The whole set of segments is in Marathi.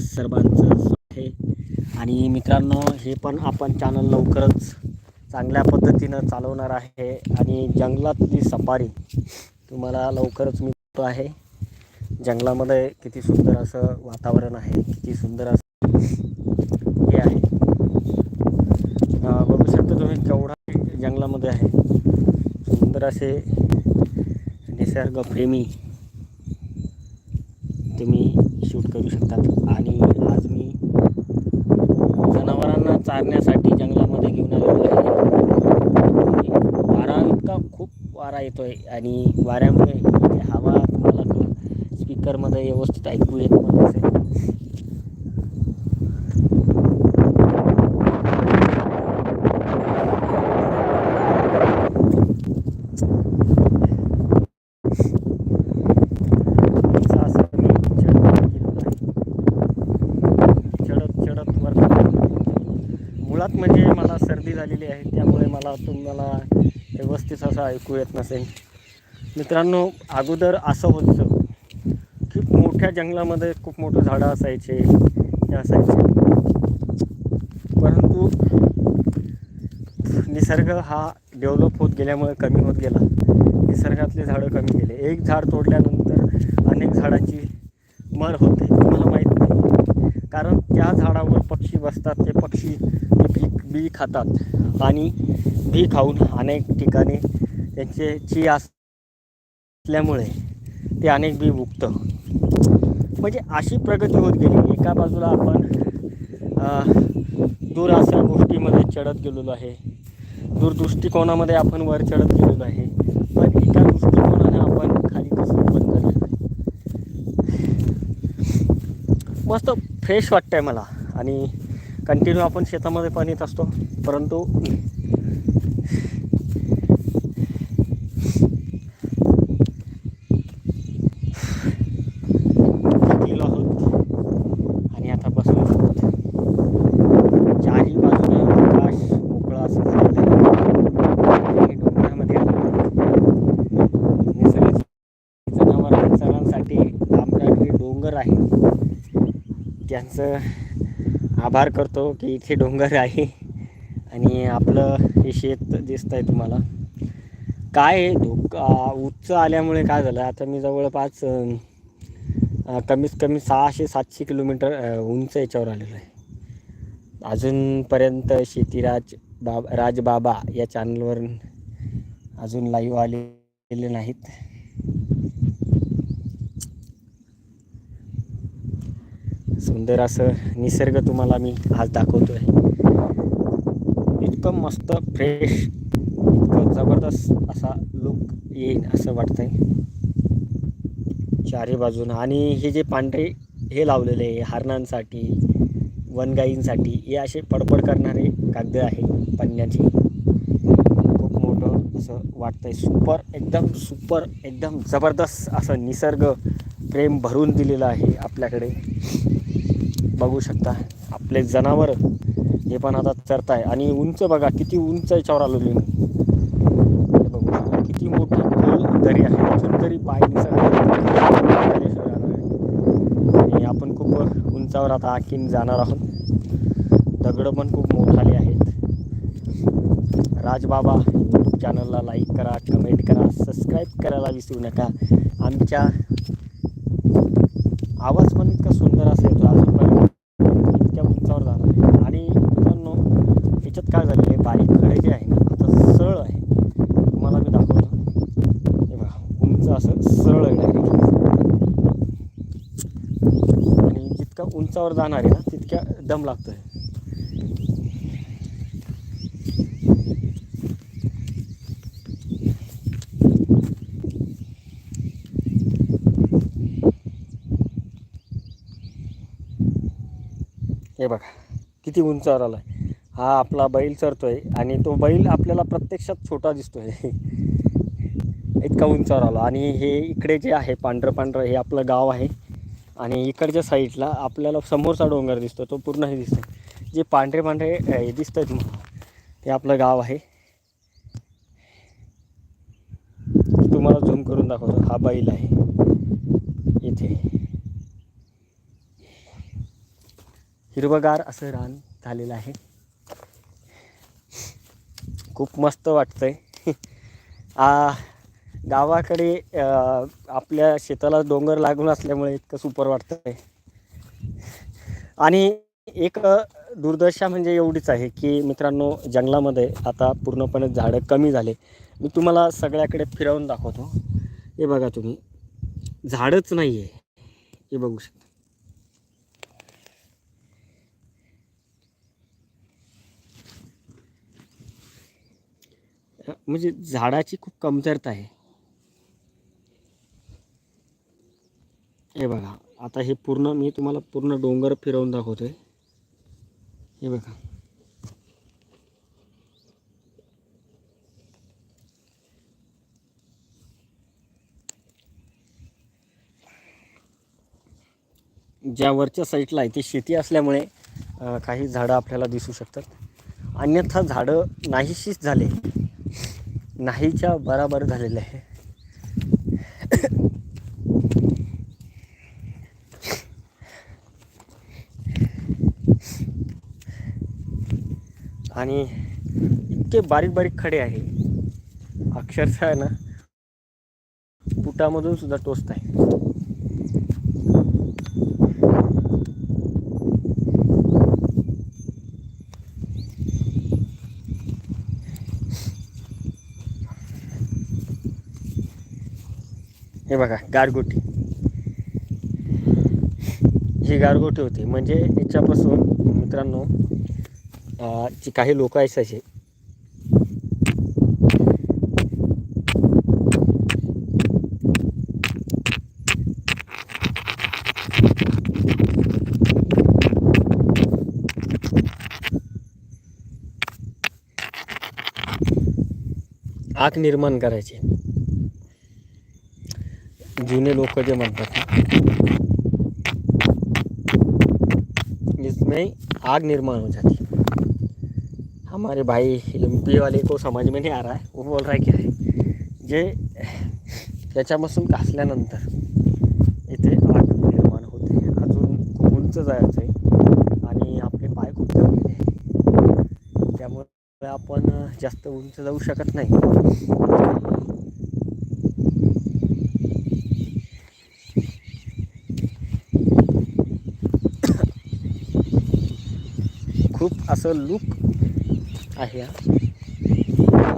सर्वांचं आहे. आणि मित्रांनो हे पण आपण चॅनल लवकरच चांगल्या पद्धतीनं चालवणार आहे. आणि जंगलातली सफारी तुम्हाला लवकरच मिळतो आहे. जंगलामध्ये किती सुंदर असं वातावरण आहे किती सुंदर असं हे आहे. बघू शकता तुम्ही केवढा जंगलामध्ये आहे. सुंदर असे निसर्गप्रेमी तुम्ही शूट करू शकतात. आणि आज मी जनावरांना चारण्यासाठी जंगलामध्ये घेऊन आलेलो आहे. वारा इतका खूप वारा येतो आहे आणि वाऱ्यामुळे हवा तुम्हाला स्पीकरमध्ये व्यवस्थित ऐकू येत नसेल असं असं मी चढत गेलेलो आहे. चढत चढत वर मुळात म्हणजे मला सर्दी झालेली आहे त्यामुळे मला तुम्हाला व्यवस्थित असं ऐकू येत नसेल. मित्रांनो अगोदर असं होतं की मोठ्या जंगलामध्ये खूप मोठं झाडं असायचे हे असायचे. परंतु निसर्ग हा डेव्हलप होत गेल्यामुळे कमी होत गेला. निसर्गातले झाडं कमी गेले. एक झाड तोडल्यानंतर अनेक झाडांची मर होते. तुम्हाला माहीत नाही. कारण त्या झाडावर पक्षी बसतात ते पक्षी बी खातात आणि बी खाऊन अनेक ठिकाणी त्यांचे ची असल्यामुळे ते अनेक बी उगतं म्हणजे अशी प्रगती होत गेली. एका बाजूला आपण दूर अशा गोष्टीमध्ये चढत गेलेलो आहे. दूरदृष्टिकोनामध्ये आपण वर चढत गेलेलो आहे. पण एका दृष्टिकोनाने आपण खाली कसं पण मस्त फ्रेश वाटतंय मला. आणि कंटिन्यू आपण शेतामध्ये पण येत असतो परंतु गेलो आहोत. आणि बाजूला असं डोंगर आहे. त्यांचं आभार करतो की इथे डोंगर आहे. आणि आपलं हे शेत दिसत आहे तुम्हाला. काय आहे धोका? उच्च आल्यामुळे काय झालं? आता मी जवळपास कमीत कमी सहाशे सातशे किलोमीटर उंच याच्यावर आलेलो आहे. अजूनपर्यंत शेतीराज बाब राजबाबा या चॅनलवर अजून लाईव्ह आलेले नाहीत. सुंदर असं निसर्ग तुम्हाला मी आज दाखवतो आहे इतकं मस्त फ्रेश इतकं जबरदस्त असा लुक येईल असं वाटतंय. चारी बाजूनं. आणि हे जे पांढरे हे लावलेले आहे हरणांसाठी वनगाईंसाठी हे असे पडपड करणारे कागद आहे पन्न्याचे. खूप मोठं असं वाटतंय. सुपर एकदम सुपर एकदम जबरदस्त असं निसर्ग प्रेम भरून दिलेलं आहे आपल्याकडे. बघू शकता. आपले जनावर हे पण आता चरत आहे आणि उंच बघा किती उंच याच्यावर आलो मी. बघू शकता. किती मोठी खोल दरी आहे. अजून तरी पाय आणि आपण खूप उंचावर आता आखीन जाणार आहोत. दगडं पण खूप मोठाले आहेत. राजबाबा यूट्यूब चॅनलला लाईक करा कमेंट करा सबस्क्राईब करायला विसरू नका. आमच्या आवाज पण इतका सुंदर असेल अजूनपर्यंत उंचावर जाणार आहे आणि मित्रांनो याच्यात काय झालेलं आहे बारीक खडे जे आहे ना आता सरळ आहे. तुम्हाला मी दाखवतो. हे बघा उंच असं सरळ आहे. डायरेक्ट आणि जितका उंचावर जाणार आहे ना तितक्या दम लागतो आहे हे बघा किती उंचावर आला आहे हा आपला बैल चरतोय आणि तो बैल आपल्याला प्रत्यक्षात छोटा दिसतोय. इतका उंचावर आला. आणि हे इकडे जे आहे पांढरं पांढरं हे आपलं गाव आहे. आणि इकडच्या साईडला आपल्याला समोरचा डोंगर दिसतो तो पूर्ण हे दिसतो जे पांढरे पांढरे हे दिसत आहेत ते आपलं गाव आहे. तुम्हाला झूम करून दाखवतो. हा बैल आहे. इथे. हिरवगार असं रान झालेलं आहे. खूप मस्त वाटतं आ गावाकडे आपल्या शेताला डोंगर लागून असल्यामुळे इतकं सुपर वाटतं आहे आणि एक दुर्दशा म्हणजे एवढीच आहे की मित्रांनो जंगलामध्ये आता पूर्णपणे झाडं कमी झाले. मी तुम्हाला सगळ्याकडे फिरवून दाखवतो. हे बघा तुम्ही. झाडच नाही आहे हे बघू शकता. म्हणजे झाडाची खूप कमतरता आहे. हे बघा आता हे पूर्ण मी तुम्हाला पूर्ण डोंगर फिरवून दाखवतोय. हे बघा. ज्या वरच्या साईडला आहे ती शेती असल्यामुळे काही झाडं आपल्याला दिसू शकतात. अन्यथा झाडं नाहीशीच झाले. नाहीच्या बराबर झालेलं आहे. आणि इतके बारीक बारीक खडे आहे. अक्षरशः आहे ना पुटामधून सुद्धा टोचत आहे हे बघा गारगोटी. ही गारगोटी होती. म्हणजे याच्यापासून मित्रांनो जी काही लोक असायचे आग निर्माण करायची. जुने लोक जे म्हणतात इसमें आग निर्माण हो जाती हमारे भाई एम वाले को समझ में नहीं आ रहा है वो बोल रहा है क्या है जे त्याच्यापासून घासल्यानंतर इथे आग निर्माण होते अजून खूप उंच जायचं आहे आणि आपले पाय खूप जमलेले आहे त्यामुळे आपण जास्त उंच जाऊ शकत नाही खूप असं लुक आहे हा.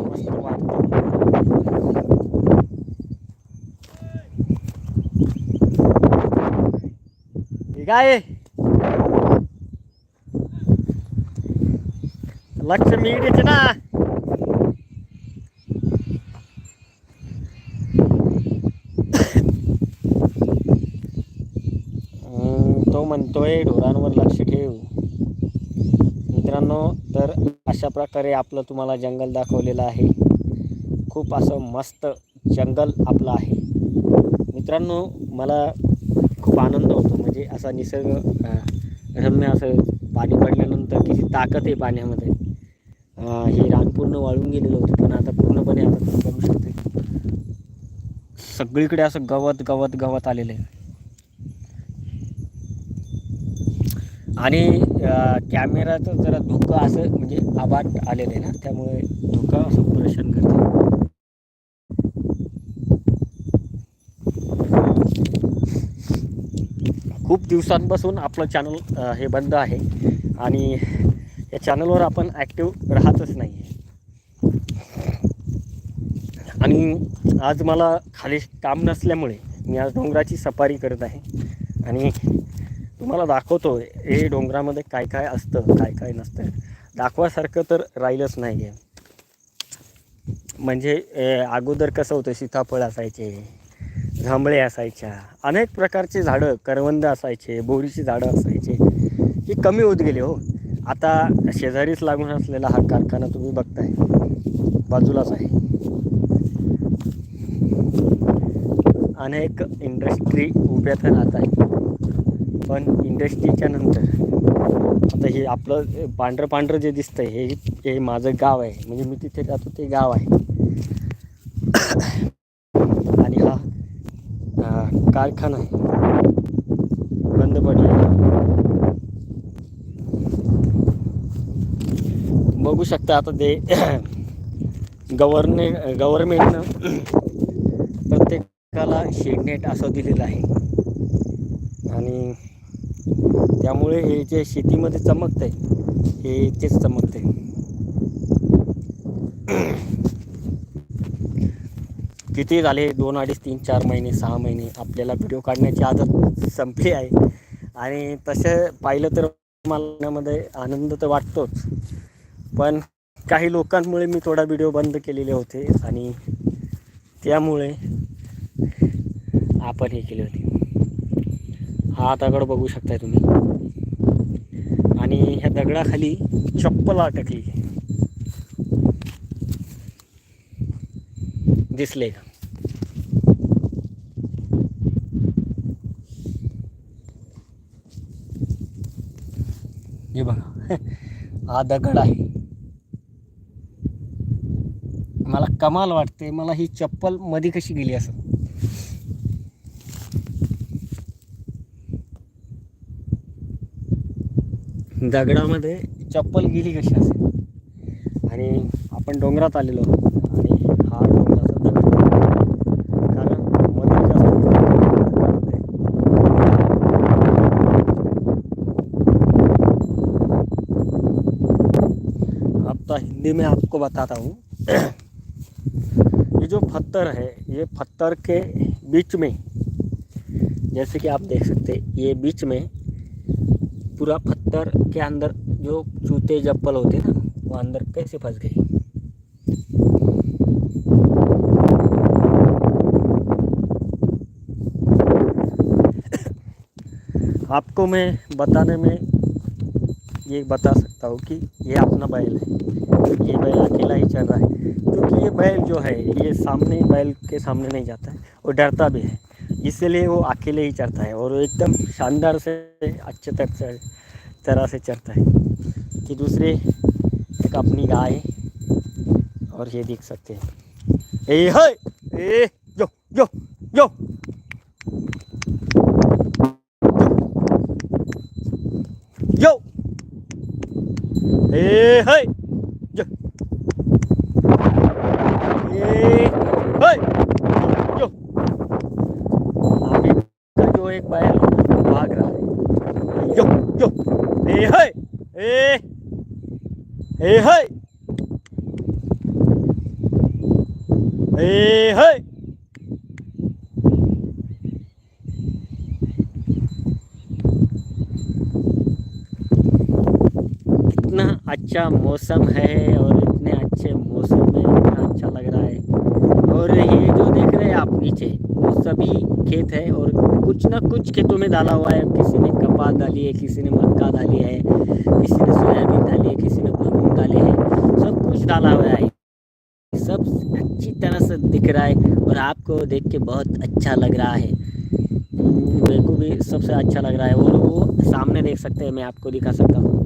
मस्त काय आहे? लक्ष मी ना तो म्हणतोय ढोरांवर लक्ष ठेव मित्रांनो तर अशा प्रकारे आपलं तुम्हाला जंगल दाखवलेलं आहे. खूप असं मस्त जंगल आपलं आहे. मित्रांनो मला खूप आनंद होतो. म्हणजे असा निसर्ग रम्य असं पाणी पडल्यानंतर किती ताकद आहे पाण्यामध्ये. हे रान पूर्ण वाळून गेलेलं होतं पण आता पूर्णपणे आता बघू शकते सगळीकडे असं गवत गवत गवत आलेलं आहे. आणि कॅमेराचं जरा धुकं असं म्हणजे आबाट आलेलं आहे ना त्यामुळे धुकं असं प्रदर्शन करते. खूप दिवसांपासून आपलं चॅनल हे बंद आहे आणि या चॅनलवर आपण ॲक्टिव्ह राहतच नाही. आहे आणि आज मला खाली काम नसल्यामुळे मी आज डोंगराची सफारी करत आहे. आणि तुम्हाला दाखवतो हे डोंगरामध्ये काय काय असतं काय काय नसतं. दाखवासारखं तर राहिलंच नाही आहे म्हणजे अगोदर कसं होतं सीताफळ असायचे जांभळे असायच्या अनेक प्रकारचे झाडं करवंद असायचे बोरीची झाडं असायचे ही कमी होत गेले हो. आता शेजारीच लागून असलेला हा कारखाना तुम्ही बघताय. बाजूलाच आहे. अनेक इंडस्ट्री उभ्या तर राहत आहेत. पण इंडस्ट्रीच्या नंतर. आता हे आपलं पांढरं पांढरं जे दिसतं हे हे माझं गाव आहे. म्हणजे मी तिथे राहतो ते गाव आहे. आणि हा कारखाना आहे. बंद पडला बघू शकता आता ते गव्हर्ने गव्हर्मेंटनं प्रत्येकाला शेडनेट असं दिलेलं आहे. आणि त्यामुळे हे जे शेतीमध्ये चमकतं आहे हे तेच चमकतं आहे किती झाले? दोन अडीच तीन चार महिने सहा महिने. आपल्याला व्हिडिओ काढण्याची आदत संपली आहे. आणि तसं पाहिलं तर मला आनंद तर वाटतोच. पण काही लोकांमुळे मी थोडा व्हिडिओ बंद केलेले होते. आणि त्यामुळे आपण हे केले होते. हा दगड बघू शकताय तुम्ही. आणि ह्या दगडाखाली चप्पल अटकली. दिसले का? हे बघा. हा दगड आहे. मला कमाल वाटते मला ही चप्पलमध्ये कशी गेली असं. दगडामध्ये चप्पल गेली कशी असेल आणि आपण डोंगरात आलेलो आणि हा डोंगराचा दगड कारण मध्ये जास्त दगड आहे. अब तो हिंदी में आपको बताता हूँ ये जो पत्थर है, ये पत्थर के बीच में, जैसे कि आप देख सकते ये बीच में पूरा पत्थर के अंदर जो जूते चप्पल होते ना, वो अंदर कैसे फंस गई? आपको मैं बताने में ये बता सकता हूँ कि ये अपना बैल है। ये बैल अकेला ही चल रहा है। क्योंकि ये बैल जो है, ये सामने, बैल के सामने नहीं जाता है और डरता भी है। इसलिए वो अकेले ही चढ़ता है और एकदम शानदार से अच्छे से, तरह से चढ़ता है कि दूसरे एक अपनी गाय है और ये देख सकते हैं। ए, है! ए जो जो जो यो! ए, है! जो ए जो अभी जो एक बैल भाग रहा है। यो यो। ए, है। ए। ए, है। ए, है। इतना अच्छा मौसम है और इतने अच्छे मौसम में इतना अच्छा लग रहा है। और ये जो देख रहे हैं आप नीचे, वो सभी खेत है और कुछ ना कुछ खेतों में डाला हुआ है। किसी ने कपास डाली है, किसी ने मक्का डाली है, किसी ने सोयाबीन डाली है, किसी ने गेहूँ डाले हैं। सब कुछ डाला हुआ है। सब अच्छी तरह से दिख रहा है और आपको देख के बहुत अच्छा लग रहा है। मेरे को भी सबसे अच्छा लग रहा है। और वो सामने देख सकते हैं, मैं आपको दिखा सकता हूँ।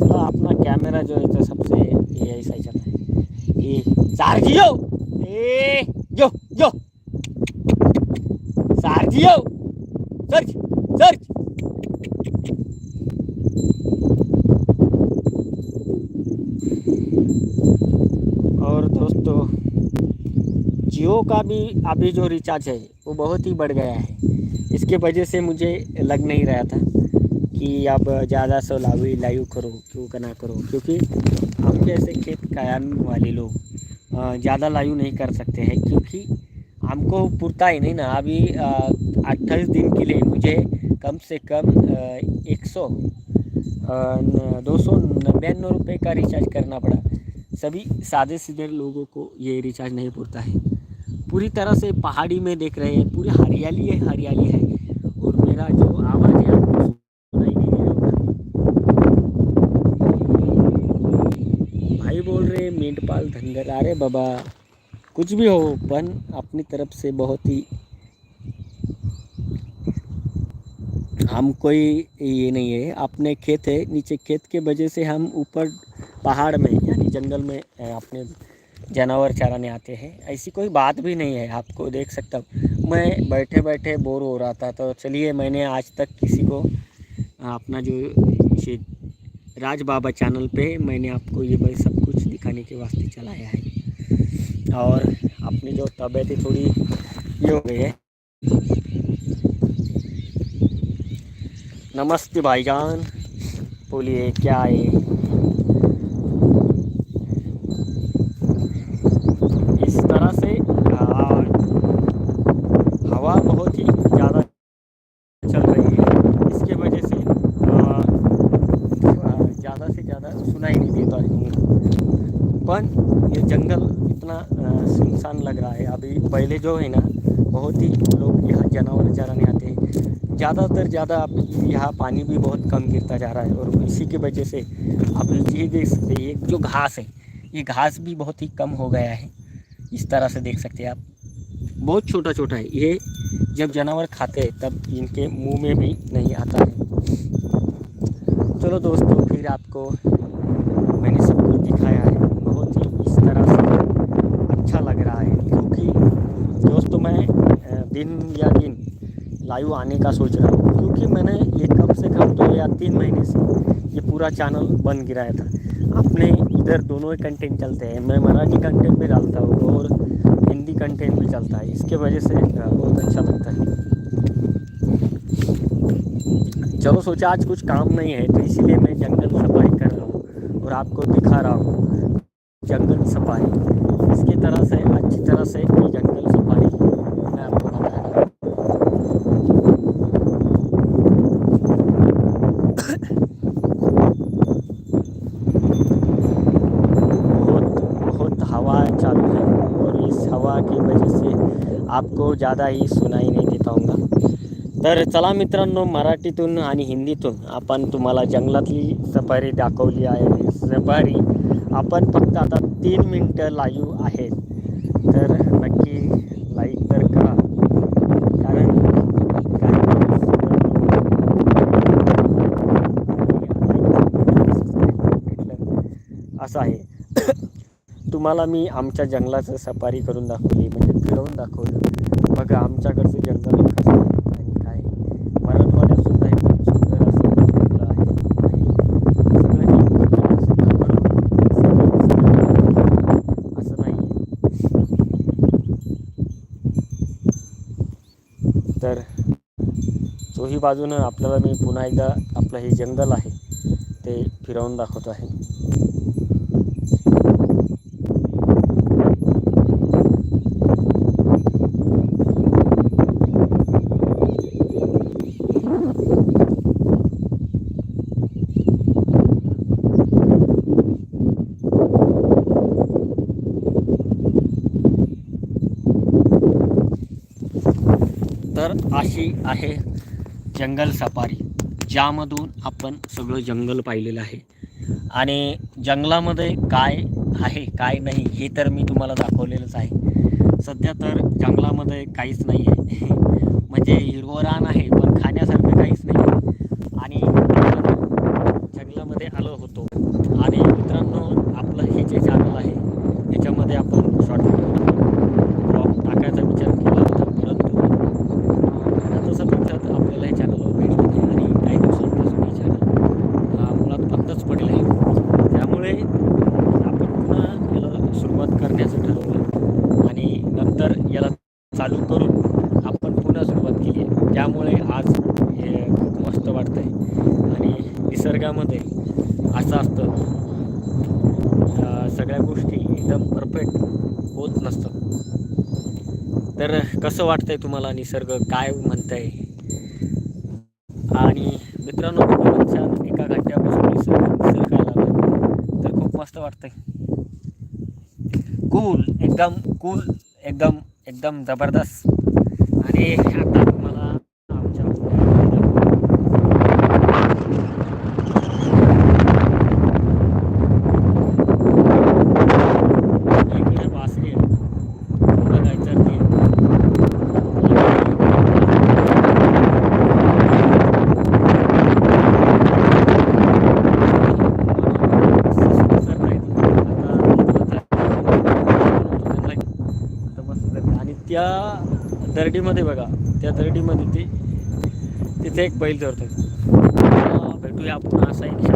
चलो, अपना कैमरा जो है तो सबसे ये ऐसा ही चल रहा है। ये और दोस्तों, जियो का भी अभी जो रिचार्ज है, वो बहुत ही बढ़ गया है। इसके वजह से मुझे लग नहीं रहा था कि अब ज़्यादा सो लाइव लाइव करो, क्यों का ना करो, क्योंकि हम जैसे खेत कायम वाले लोग ज़्यादा लाइव नहीं कर सकते हैं, क्योंकि हमको पुरता ही नहीं ना। अभी अट्ठाईस दिन के लिए मुझे कम से कम एक सौ दो सौ नब्यानवे रुपये का रिचार्ज करना पड़ा। सभी सादे सीधे लोगों को ये रिचार्ज नहीं पुरता है। पूरी तरह से पहाड़ी में देख रहे हैं, पूरी हरियाली है हरियाली है। और मेरा जो आवाज़ है आपको सुनाई नहीं दे रहा होगा भाई बोल रहे मेंढपाल धनगर। अरे बाबा, कुछ भी हो पन अपनी तरफ़ से बहुत ही। हम कोई ये नहीं है, अपने खेत है, नीचे खेत के वजह से हम ऊपर पहाड़ में, यानी जंगल में अपने जानवर चराने आते हैं। ऐसी कोई बात भी नहीं है, आपको देख सकता हूँ। मैं बैठे बैठे बोर हो रहा था तो चलिए मैंने आज तक किसी को, अपना जो राज बाबा चैनल पे मैंने आपको ये भाई सब कुछ दिखाने के वास्ते चलाया है। और अपनी जो तबीयत है थोड़ी ये हो गई है। नमस्ते भाईजान। बोलिए, क्या है इस तरह से आ, हवा बहुत ही ज़्यादा चल रही है इसके वजह से ज़्यादा से ज़्यादा सुनाई नहीं देता है पर ये जंगल इतना आ, सुनसान लग रहा है अभी पहले जो है ना, बहुत ही लोग यहाँ जानवर चराने आते हैं। ज़्यादातर ज़्यादा अब यहाँ पानी भी बहुत कम गिरता जा रहा है और इसी की वजह से आप ये देख सकते हैं, ये जो घास है, ये घास भी बहुत ही कम हो गया है। इस तरह से देख सकते हैं आप। बहुत छोटा छोटा है। ये जब जानवर खाते हैं, तब इनके मुँह में भी नहीं आता है। चलो दोस्तों, फिर आपको मैंने सब कुछ दिखाया है बहुत ही इस तरह से अच्छा लग रहा है क्योंकि दोस्तों मैं अ, दिन या दिन लाइव आने का सोच रहा हूँ, क्योंकि मैंने ये कम से कम दो या तीन महीने से ये पूरा चैनल बन गिराया था। अपने इधर दोनों ही कंटेंट चलते हैं। मैं मराठी कंटेंट भी डालता हूँ और हिंदी कंटेंट भी चलता है। इसके वजह से बहुत अच्छा लगता है। चलो, सोचा आज कुछ काम नहीं है तो इसीलिए मैं जंगल सफ़ाई कर रहा हूँ और आपको दिखा रहा हूँ। जंगल सफ़ाई, इसकी तरह से, अच्छी तरह से जंगल आपको ज़्यादा ही सुनाई नहीं देता होगा। तर चला मित्रांनो मराठीतून आणि हिंदीतून आपण तुम्हाला जंगलातली सफारी दाखवली आहे. सफारी आपण फक्त आता तीन मिनटं लाईव्ह आहेत. तर नक्की लाईक तर करा. कारण असं आहे. तुम्हाला मी आमच्या जंगलाचं सफारी करून दाखवली. फिरवून दाखवलं. बघा आमच्याकडचं जंगल कसं आणि काय? मराठवाड्यात सुद्धा हे खूप सुंदर असं जंगल आहे. सगळं काही असं असं नाही तर चोही बाजूनं आपल्याला मी पुन्हा एकदा आपलं हे जंगल आहे ते फिरवून दाखवत आहे तर अशी आहे जंगल सफारी ज्यामधून आपण सगळं जंगल पाहिलेलं आहे. आणि जंगलामध्ये काय आहे काय नाही हे तर मी तुम्हाला दाखवलेलंच आहे. सध्या तर जंगलामध्ये काहीच नाही आहे म्हणजे हिरवं रान आहे पण खाण्यासारखं काहीच नाही आहे आणि आपण जंगलामध्ये आलो होतो आणि मित्रांनो आपलं हे जे चॅनल आहे याच्यामध्ये आपण शॉर्ट ब्लॉग टाकायचा विचार केला होता परंतु अं, तसं पद्धत आपल्याला हे चॅनलवर भेटलं नाही आणि काही दिवसांपासून हे चॅनल मुळात बंदच पडले आहे त्यामुळे आपण पुन्हा याला सुरुवात करण्याचं ठरवलं आणि नंतर याला चालू करून आपण पुन्हा सुरुवात केली आहे त्यामुळे आज हे खूप मस्त वाटतं आहे आणि निसर्गामध्ये असं असतं. सगळ्या गोष्टी एकदम परफेक्ट होत नसतं तर कसं वाटतंय तुम्हाला निसर्ग? काय म्हणतंय? आणि मित्रांनो छान एका घंट्यापासून निसर्ग निसर्गाला तर खूप मस्त वाटतंय. कूल एकदम कूल एकदम एकदम जबरदस्त. आणि आता तुम्हाला आमच्या इकडे बासरी आहे बघायचं ते आता दरडीमध्ये बघा त्या दरडीमध्ये ती तिथे एक बैल चरतोय भेटूया आपण असा एक.